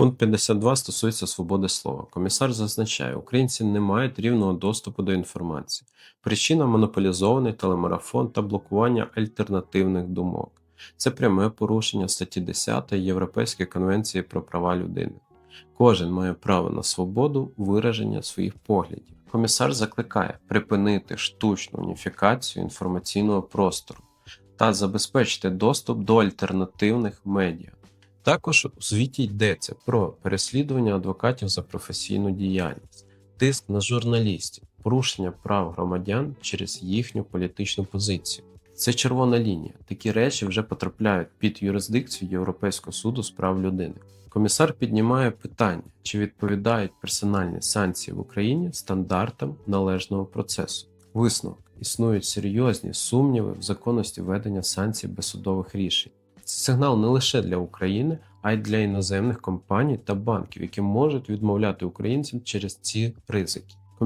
Пункт 52 стосується свободи слова. Комісар зазначає, українці не мають рівного доступу до інформації. Причина монополізований телемарафон та блокування альтернативних думок. Це пряме порушення статті 10 Європейської конвенції про права людини. Кожен має право на свободу вираження своїх поглядів. Комісар закликає припинити штучну уніфікацію інформаційного простору та забезпечити доступ до альтернативних медіа. Також у звіті йдеться про переслідування адвокатів за професійну діяльність, тиск на журналістів, порушення прав громадян через їхню політичну позицію. Це червона лінія. Такі речі вже потрапляють під юрисдикцію Європейського суду з прав людини. Комісар піднімає питання, чи відповідають персональні санкції в Україні стандартам належного процесу. Висновок існують серйозні сумніви в законності ведення санкцій без судових рішень. Це сигнал не лише для України, а й для іноземних компаній та банків, які можуть відмовляти українцям через ці ризики.